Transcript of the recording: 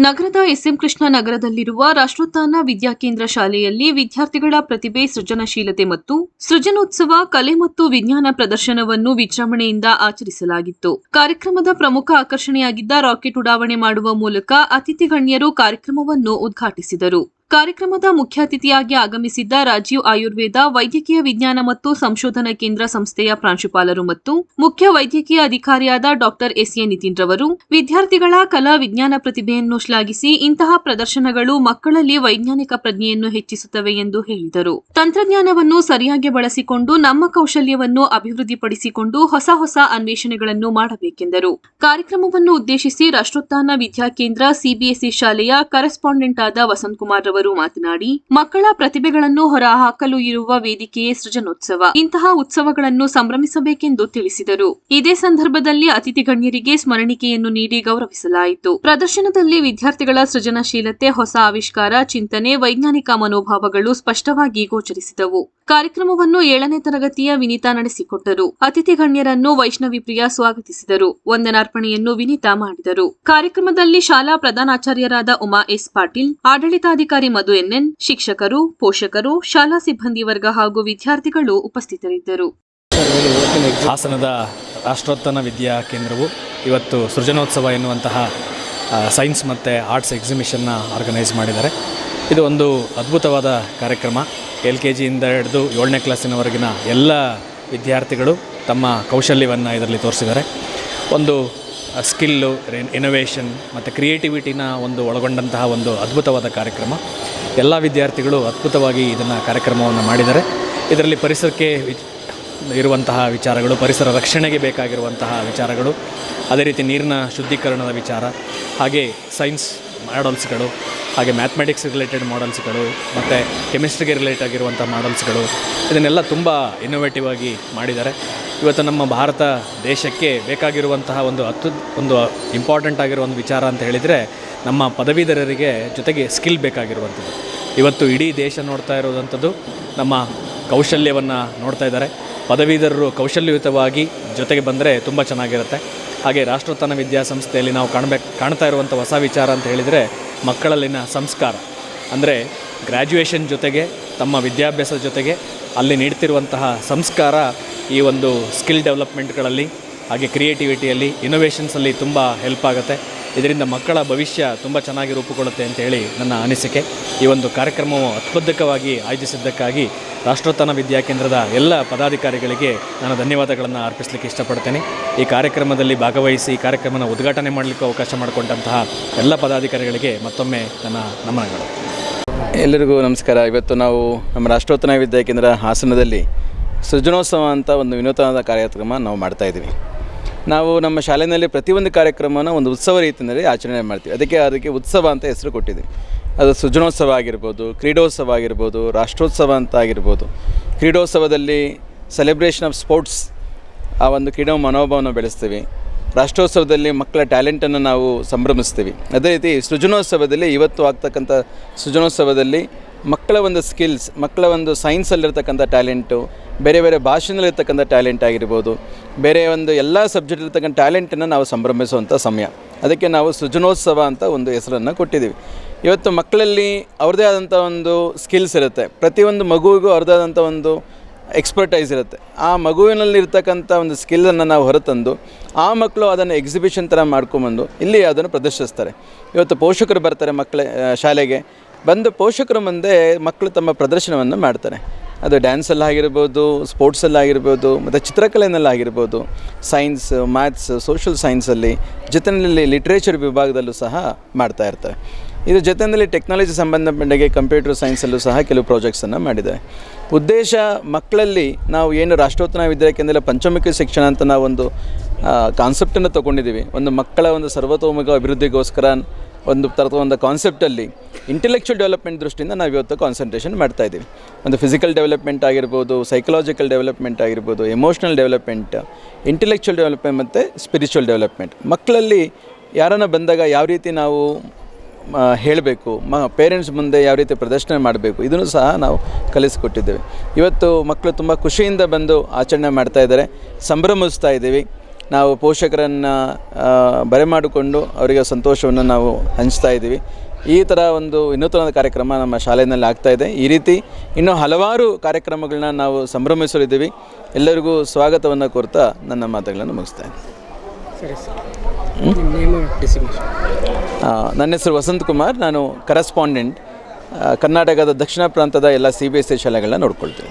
ನಗರದ ಎಸ್ಎಂ ಕೃಷ್ಣ ನಗರದಲ್ಲಿರುವ ರಾಷ್ಟ್ರೋತ್ಥಾನ ವಿದ್ಯಾಕೇಂದ್ರ ಶಾಲೆಯಲ್ಲಿ ವಿದ್ಯಾರ್ಥಿಗಳ ಪ್ರತಿಭೆ ಸೃಜನಶೀಲತೆ ಮತ್ತು ಸೃಜನೋತ್ಸವ ಕಲೆ ಮತ್ತು ವಿಜ್ಞಾನ ಪ್ರದರ್ಶನವನ್ನು ವಿಜೃಂಭಣೆಯಿಂದ ಆಚರಿಸಲಾಗಿತ್ತು. ಕಾರ್ಯಕ್ರಮದ ಪ್ರಮುಖ ಆಕರ್ಷಣೆಯಾಗಿದ್ದ ರಾಕೆಟ್ ಉಡಾವಣೆ ಮಾಡುವ ಮೂಲಕ ಅತಿಥಿ ಗಣ್ಯರು ಕಾರ್ಯಕ್ರಮವನ್ನು ಉದ್ಘಾಟಿಸಿದರು. ಕಾರ್ಯಕ್ರಮದ ಮುಖ್ಯ ಅತಿಥಿಯಾಗಿ ಆಗಮಿಸಿದ್ದ ರಾಜೀವ್ ಆಯುರ್ವೇದ, ವೈದ್ಯಕೀಯ ವಿಜ್ಞಾನ ಮತ್ತು ಸಂಶೋಧನಾ ಕೇಂದ್ರ ಸಂಸ್ಥೆಯ ಪ್ರಾಂಶುಪಾಲರು ಮತ್ತು ಮುಖ್ಯ ವೈದ್ಯಕೀಯ ಅಧಿಕಾರಿಯಾದ ಡಾಕ್ಟರ್ ಎಸ್ ಎ ನಿತಿನ್ ರವರು, ವಿದ್ಯಾರ್ಥಿಗಳ ಕಲಾ ವಿಜ್ಞಾನ ಪ್ರತಿಭೆಯನ್ನು ಶ್ಲಾಘಿಸಿ ಇಂತಹ ಪ್ರದರ್ಶನಗಳು ಮಕ್ಕಳಲ್ಲಿ ವೈಜ್ಞಾನಿಕ ಪ್ರಜ್ಞೆಯನ್ನು ಹೆಚ್ಚಿಸುತ್ತವೆ ಎಂದು ಹೇಳಿದರು. ತಂತ್ರಜ್ಞಾನವನ್ನು ಸರಿಯಾಗಿ ಬಳಸಿಕೊಂಡು ನಮ್ಮ ಕೌಶಲ್ಯವನ್ನು ಅಭಿವೃದ್ಧಿಪಡಿಸಿಕೊಂಡು ಹೊಸ ಹೊಸ ಅನ್ವೇಷಣೆಗಳನ್ನು ಮಾಡಬೇಕೆಂದರು. ಕಾರ್ಯಕ್ರಮವನ್ನು ಉದ್ದೇಶಿಸಿ ರಾಷ್ಟ್ರೋತ್ಥಾನ ವಿದ್ಯಾಕೇಂದ್ರ ಸಿಬಿಎಸ್ಇ ಶಾಲೆಯ ಕರೆಸ್ಪಾಂಡೆಂಟ್ ಆದ ವಸಂತ್ ಕುಮಾರ್ ರವರು ಮಾತನಾಡಿ, ಮಕ್ಕಳ ಪ್ರತಿಭೆಗಳನ್ನು ಹೊರಹಾಕಲು ಇರುವ ವೇದಿಕೆಯೇ ಸೃಜನೋತ್ಸವ. ಇಂತಹ ಉತ್ಸವಗಳನ್ನು ಸಂಭ್ರಮಿಸಬೇಕೆಂದು ತಿಳಿಸಿದರು. ಇದೇ ಸಂದರ್ಭದಲ್ಲಿ ಅತಿಥಿ ಗಣ್ಯರಿಗೆ ಸ್ಮರಣಿಕೆಯನ್ನು ನೀಡಿ ಗೌರವಿಸಲಾಯಿತು. ಪ್ರದರ್ಶನದಲ್ಲಿ ವಿದ್ಯಾರ್ಥಿಗಳ ಸೃಜನಶೀಲತೆ, ಹೊಸ ಆವಿಷ್ಕಾರ, ಚಿಂತನೆ, ವೈಜ್ಞಾನಿಕ ಮನೋಭಾವಗಳು ಸ್ಪಷ್ಟವಾಗಿ ಗೋಚರಿಸಿದವು. ಕಾರ್ಯಕ್ರಮವನ್ನು ಏಳನೇ ತರಗತಿಯ ವಿನಿತಾ ನಡೆಸಿಕೊಟ್ಟರು. ಅತಿಥಿ ಗಣ್ಯರನ್ನು ವೈಷ್ಣವಿ ಪ್ರಿಯ ಸ್ವಾಗತಿಸಿದರು. ವಂದನಾರ್ಪಣೆಯನ್ನು ವಿನಿತಾ ಮಾಡಿದರು. ಕಾರ್ಯಕ್ರಮದಲ್ಲಿ ಶಾಲಾ ಪ್ರಧಾನಾಚಾರ್ಯರಾದ ಉಮಾ ಎಸ್ ಪಾಟೀಲ್, ಆಡಳಿತಾಧಿಕಾರಿ ಮಧು ಎನ್ಎನ್, ಶಿಕ್ಷಕರು, ಪೋಷಕರು, ಶಾಲಾ ಸಿಬ್ಬಂದಿ ವರ್ಗ ಹಾಗೂ ವಿದ್ಯಾರ್ಥಿಗಳು ಉಪಸ್ಥಿತರಿದ್ದರು. ಹಾಸನದ ರಾಷ್ಟ್ರೋತ್ತನ ವಿದ್ಯಾ ಕೇಂದ್ರವು ಇವತ್ತು ಸೃಜನೋತ್ಸವ ಎನ್ನುವಂತಹ ಸೈನ್ಸ್ ಮತ್ತು ಆರ್ಟ್ಸ್ ಎಕ್ಸಿಬಿಷನ್ನ ಆರ್ಗನೈಸ್ ಮಾಡಿದ್ದಾರೆ. ಇದು ಒಂದು ಅದ್ಭುತವಾದ ಕಾರ್ಯಕ್ರಮ. ಎಲ್ ಕೆ ಜಿಯಿಂದ ಹಿಡಿದು ಏಳನೇ ಕ್ಲಾಸಿನವರೆಗಿನ ಎಲ್ಲ ವಿದ್ಯಾರ್ಥಿಗಳು ತಮ್ಮ ಕೌಶಲ್ಯವನ್ನು ಇದರಲ್ಲಿ ತೋರಿಸಿದ್ದಾರೆ. ಒಂದು ಸ್ಕಿಲ್ಲು ಇನೋವೇಷನ್ ಮತ್ತು ಕ್ರಿಯೇಟಿವಿಟಿನ ಒಂದು ಒಳಗೊಂಡಂತಹ ಒಂದು ಅದ್ಭುತವಾದ ಕಾರ್ಯಕ್ರಮ. ಎಲ್ಲ ವಿದ್ಯಾರ್ಥಿಗಳು ಅದ್ಭುತವಾಗಿ ಇದನ್ನು ಕಾರ್ಯಕ್ರಮವನ್ನು ಮಾಡಿದ್ದಾರೆ. ಇದರಲ್ಲಿ ಪರಿಸರಕ್ಕೆ ಇರುವಂತಹ ವಿಚಾರಗಳು, ಪರಿಸರ ರಕ್ಷಣೆಗೆ ಬೇಕಾಗಿರುವಂತಹ ವಿಚಾರಗಳು, ಅದೇ ರೀತಿ ನೀರಿನ ಶುದ್ಧೀಕರಣದ ವಿಚಾರ, ಹಾಗೆ ಸೈನ್ಸ್ ಮಾಡಲ್ಸ್ಗಳು, ಹಾಗೆ ಮ್ಯಾಥಮೆಟಿಕ್ಸ್ ರಿಲೇಟೆಡ್ ಮಾಡಲ್ಸ್ಗಳು, ಮತ್ತು ಕೆಮಿಸ್ಟ್ರಿಗೆ ರಿಲೇಟ್ ಆಗಿರುವಂಥ ಮಾಡಲ್ಸ್ಗಳು, ಇದನ್ನೆಲ್ಲ ತುಂಬ ಇನ್ನೋವೇಟಿವ್ ಆಗಿ ಮಾಡಿದ್ದಾರೆ. ಇವತ್ತು ನಮ್ಮ ಭಾರತ ದೇಶಕ್ಕೆ ಬೇಕಾಗಿರುವಂತಹ ಒಂದು ಅತ್ಯು ಒಂದು ಇಂಪಾರ್ಟೆಂಟ್ ಆಗಿರೋ ಒಂದು ವಿಚಾರ ಅಂತ ಹೇಳಿದರೆ ನಮ್ಮ ಪದವೀಧರರಿಗೆ ಜೊತೆಗೆ ಸ್ಕಿಲ್ ಬೇಕಾಗಿರುವಂಥದ್ದು. ಇವತ್ತು ಇಡೀ ದೇಶ ನೋಡ್ತಾ ಇರುವಂಥದ್ದು ನಮ್ಮ ಕೌಶಲ್ಯವನ್ನು ನೋಡ್ತಾ ಇದ್ದಾರೆ. ಪದವೀಧರರು ಕೌಶಲ್ಯಯುತವಾಗಿ ಜೊತೆಗೆ ಬಂದರೆ ತುಂಬ ಚೆನ್ನಾಗಿರುತ್ತೆ. ಹಾಗೆ ರಾಷ್ಟ್ರೋತ್ಥಾನ ವಿದ್ಯಾಸಂಸ್ಥೆಯಲ್ಲಿ ನಾವು ಕಾಣಬೇಕು, ಕಾಣ್ತಾ ಇರುವಂಥ ಹೊಸ ವಿಚಾರ ಅಂತ ಹೇಳಿದರೆ ಮಕ್ಕಳಲ್ಲಿನ ಸಂಸ್ಕಾರ. ಅಂದರೆ ಗ್ರ್ಯಾಜುಯೇಷನ್ ಜೊತೆಗೆ, ತಮ್ಮ ವಿದ್ಯಾಭ್ಯಾಸದ ಜೊತೆಗೆ ಅಲ್ಲಿ ನೀಡ್ತಿರುವಂತಹ ಸಂಸ್ಕಾರ ಈ ಒಂದು ಸ್ಕಿಲ್ ಡೆವಲಪ್ಮೆಂಟ್ಗಳಲ್ಲಿ ಹಾಗೆ ಕ್ರಿಯೇಟಿವಿಟಿಯಲ್ಲಿ ಇನೋವೇಷನ್ಸಲ್ಲಿ ತುಂಬ ಹೆಲ್ಪ್ ಆಗುತ್ತೆ. ಇದರಿಂದ ಮಕ್ಕಳ ಭವಿಷ್ಯ ತುಂಬ ಚೆನ್ನಾಗಿ ರೂಪುಗೊಳ್ಳುತ್ತೆ ಅಂತ ಹೇಳಿ ನನ್ನ ಅನಿಸಿಕೆ. ಈ ಒಂದು ಕಾರ್ಯಕ್ರಮವು ಅತ್ಯದ್ಭುತವಾಗಿ ಆಯೋಜಿಸಿದ್ದಕ್ಕಾಗಿ ರಾಷ್ಟ್ರೋತ್ಥಾನ ವಿದ್ಯಾಕೇಂದ್ರದ ಎಲ್ಲ ಪದಾಧಿಕಾರಿಗಳಿಗೆ ನಾನು ಧನ್ಯವಾದಗಳನ್ನು ಅರ್ಪಿಸಲಿಕ್ಕೆ ಇಷ್ಟಪಡ್ತೇನೆ. ಈ ಕಾರ್ಯಕ್ರಮದಲ್ಲಿ ಭಾಗವಹಿಸಿ, ಈ ಕಾರ್ಯಕ್ರಮನ ಉದ್ಘಾಟನೆ ಮಾಡಲಿಕ್ಕೆ ಅವಕಾಶ ಮಾಡಿಕೊಂಡಂತಹ ಎಲ್ಲ ಪದಾಧಿಕಾರಿಗಳಿಗೆ ಮತ್ತೊಮ್ಮೆ ನನ್ನ ನಮನಗಳು. ಎಲ್ಲರಿಗೂ ನಮಸ್ಕಾರ. ಇವತ್ತು ನಾವು ನಮ್ಮ ರಾಷ್ಟ್ರೋತ್ಥಾನ ವಿದ್ಯಾಕೇಂದ್ರ ಹಾಸನದಲ್ಲಿ ಸೃಜನೋತ್ಸವ ಅಂತ ಒಂದು ವಿನೂತನದ ಕಾರ್ಯಕ್ರಮ ನಾವು ಮಾಡ್ತಾ ಇದ್ದೀವಿ. ನಾವು ನಮ್ಮ ಶಾಲೆಯಲ್ಲಿ ಪ್ರತಿಯೊಂದು ಕಾರ್ಯಕ್ರಮನ ಒಂದು ಉತ್ಸವ ರೀತಿಯಲ್ಲಿ ಆಚರಣೆ ಮಾಡ್ತೀವಿ. ಅದಕ್ಕೆ ಅದಕ್ಕೆ ಉತ್ಸವ ಅಂತ ಹೆಸರು ಕೊಟ್ಟಿದ್ದೀವಿ. ಅದು ಸೃಜನೋತ್ಸವ ಆಗಿರ್ಬೋದು, ಕ್ರೀಡೋತ್ಸವ ಆಗಿರ್ಬೋದು, ರಾಷ್ಟ್ರೋತ್ಸವ ಅಂತ ಆಗಿರ್ಬೋದು. ಕ್ರೀಡೋತ್ಸವದಲ್ಲಿ ಸೆಲೆಬ್ರೇಷನ್ ಆಫ್ ಸ್ಪೋರ್ಟ್ಸ್ ಆ ಒಂದು ಕ್ರೀಡಾ ಮನೋಭಾವನ ಬೆಳೆಸ್ತೀವಿ. ರಾಷ್ಟ್ರೋತ್ಸವದಲ್ಲಿ ಮಕ್ಕಳ ಟ್ಯಾಲೆಂಟನ್ನು ನಾವು ಸಂಭ್ರಮಿಸ್ತೀವಿ. ಅದೇ ರೀತಿ ಸೃಜನೋತ್ಸವದಲ್ಲಿ ಇವತ್ತು ಆಗ್ತಕ್ಕಂಥ ಸೃಜನೋತ್ಸವದಲ್ಲಿ ಮಕ್ಕಳ ಒಂದು ಸ್ಕಿಲ್ಸ್ ಮಕ್ಕಳ ಒಂದು ಸೈನ್ಸಲ್ಲಿರ್ತಕ್ಕಂಥ ಟ್ಯಾಲೆಂಟು ಬೇರೆ ಬೇರೆ ಭಾಷೆಯಲ್ಲಿರ್ತಕ್ಕಂಥ ಟ್ಯಾಲೆಂಟ್ ಆಗಿರ್ಬೋದು, ಬೇರೆ ಒಂದು ಎಲ್ಲ ಸಬ್ಜೆಕ್ಟ್ ಇರ್ತಕ್ಕಂಥ ಟ್ಯಾಲೆಂಟನ್ನು ನಾವು ಸಂಭ್ರಮಿಸುವಂಥ ಸಮಯ. ಅದಕ್ಕೆ ನಾವು ಸೃಜನೋತ್ಸವ ಅಂತ ಒಂದು ಹೆಸರನ್ನು ಕೊಟ್ಟಿದ್ದೀವಿ. ಇವತ್ತು ಮಕ್ಕಳಲ್ಲಿ ಅವ್ರದ್ದೇ ಆದಂಥ ಒಂದು ಸ್ಕಿಲ್ಸ್ ಇರುತ್ತೆ. ಪ್ರತಿಯೊಂದು ಮಗುವಿಗೂ ಅವ್ರದ್ದೇ ಆದಂಥ ಒಂದು ಎಕ್ಸ್ಪರ್ಟೈಸ್ ಇರುತ್ತೆ. ಆ ಮಗುವಿನಲ್ಲಿರ್ತಕ್ಕಂಥ ಒಂದು ಸ್ಕಿಲ್ಲನ್ನು ನಾವು ಹೊರತಂದು, ಆ ಮಕ್ಕಳು ಅದನ್ನು ಎಕ್ಸಿಬಿಷನ್ ಥರ ಮಾಡ್ಕೊಂಬಂದು, ಇಲ್ಲಿ ಅದನ್ನು ಪ್ರದರ್ಶಿಸ್ತಾರೆ. ಇವತ್ತು ಪೋಷಕರು ಬರ್ತಾರೆ ಮಕ್ಕಳ ಶಾಲೆಗೆ. ಬಂದು ಪೋಷಕರ ಮುಂದೆ ಮಕ್ಕಳು ತಮ್ಮ ಪ್ರದರ್ಶನವನ್ನು ಮಾಡ್ತಾರೆ. ಅದು ಡ್ಯಾನ್ಸಲ್ಲಿ ಆಗಿರ್ಬೋದು ಸ್ಪೋರ್ಟ್ಸಲ್ಲಿ ಆಗಿರ್ಬೋದು, ಮತ್ತು ಚಿತ್ರಕಲೆಯಲ್ಲಿ ಆಗಿರ್ಬೋದು ಸೈನ್ಸ್ ಮ್ಯಾಥ್ಸ್ ಸೋಷಲ್ ಸೈನ್ಸಲ್ಲಿ ಜೊತೆಯಲ್ಲಿ ಲಿಟ್ರೇಚರ್ ವಿಭಾಗದಲ್ಲೂ ಸಹ ಮಾಡ್ತಾ ಇರ್ತಾರೆ. ಇದ್ರ ಜೊತೆಯಲ್ಲಿ ಟೆಕ್ನಾಲಜಿ ಸಂಬಂಧಪಟ್ಟಾಗೆ ಕಂಪ್ಯೂಟರ್ ಸೈನ್ಸಲ್ಲೂ ಸಹ ಕೆಲವು ಪ್ರಾಜೆಕ್ಟ್ಸನ್ನು ಮಾಡಿದ್ದಾರೆ ಉದ್ದೇಶ, ಮಕ್ಕಳಲ್ಲಿ ನಾವು ಏನು ರಾಷ್ಟ್ರೋತ್ಥಾನ ವಿದ್ಯಾಕೇಂದ್ರ ಪಂಚಮುಖಿ ಶಿಕ್ಷಣ ಅಂತ ನಾವು ಒಂದು ಕಾನ್ಸೆಪ್ಟನ್ನು ತೊಗೊಂಡಿದ್ದೀವಿ. ಒಂದು ಮಕ್ಕಳ ಒಂದು ಸರ್ವತೋಮುಖ ಅಭಿವೃದ್ಧಿಗೋಸ್ಕರ ಒಂದು ಥರದ ಒಂದು ಕಾನ್ಸೆಪ್ಟಲ್ಲಿ ಇಂಟೆಲೆಕ್ಚುವಲ್ ಡೆವಲಪ್ಮೆಂಟ್ ದೃಷ್ಟಿಯಿಂದ ನಾವು ಇವತ್ತು ಕಾನ್ಸಂಟ್ರೇಷನ್ ಮಾಡ್ತಾ ಇದ್ದೀವಿ ಒಂದು ಫಿಸಿಕಲ್ ಡೆವಲಪ್ಮೆಂಟ್ ಆಗಿರ್ಬೋದು ಸೈಕಲಾಜಿಕಲ್ ಡೆವಲಪ್ಮೆಂಟ್ ಆಗಿರ್ಬೋದು ಎಮೋಷ್ನಲ್ ಡೆವಲಪ್ಮೆಂಟ್ ಇಂಟೆಲೆಕ್ಚುಯಲ್ ಡೆವಲಪ್ಮೆಂಟ್ ಮತ್ತು ಸ್ಪಿರಿಚುವಲ್ ಡೆವಲಪ್ಮೆಂಟ್ ಮಕ್ಕಳಲ್ಲಿ ಯಾರನ್ನ ಬಂದಾಗ ಯಾವ ರೀತಿ ನಾವು ಹೇಳಬೇಕು, ಮ ಪೇರೆಂಟ್ಸ್ ಮುಂದೆ ಯಾವ ರೀತಿ ಪ್ರದರ್ಶನ ಮಾಡಬೇಕು, ಇದನ್ನು ಸಹ ನಾವು ಕಲಿಸಿಕೊಟ್ಟಿದ್ದೇವೆ. ಇವತ್ತು ಮಕ್ಕಳು ತುಂಬ ಖುಷಿಯಿಂದ ಬಂದು ಆಚರಣೆ ಮಾಡ್ತಾ ಇದ್ದಾರೆ, ಸಂಭ್ರಮಿಸ್ತಾ ಇದ್ದೀವಿ. ನಾವು ಪೋಷಕರನ್ನು ಬರೆಮಾಡಿಕೊಂಡು ಅವರಿಗೆ ಸಂತೋಷವನ್ನು ನಾವು ಹಂಚ್ತಾ ಇದ್ದೀವಿ. ಈ ಥರ ಒಂದು ವಿನೂತನವಾದ ಕಾರ್ಯಕ್ರಮ ನಮ್ಮ ಶಾಲೆಯಲ್ಲಿ ಆಗ್ತಾ ಇದೆ. ಈ ರೀತಿ ಇನ್ನೂ ಹಲವಾರು ಕಾರ್ಯಕ್ರಮಗಳನ್ನ ನಾವು ಸಂಭ್ರಮಿಸಲಿದ್ದೀವಿ. ಎಲ್ಲರಿಗೂ ಸ್ವಾಗತವನ್ನು ಕೋರ್ತಾ ನನ್ನ ಮಾತುಗಳನ್ನು ಮುಗಿಸ್ತಾ ನನ್ನ ಹೆಸರು ವಸಂತ್ ಕುಮಾರ್. ನಾನು ಕರೆಸ್ಪಾಂಡೆಂಟ್ ಕರ್ನಾಟಕದ ದಕ್ಷಿಣ ಪ್ರಾಂತದ ಎಲ್ಲ ಸಿ ಬಿ ಎಸ್ ಸಿ ಶಾಲೆಗಳನ್ನ ನೋಡ್ಕೊಳ್ತೀನಿ.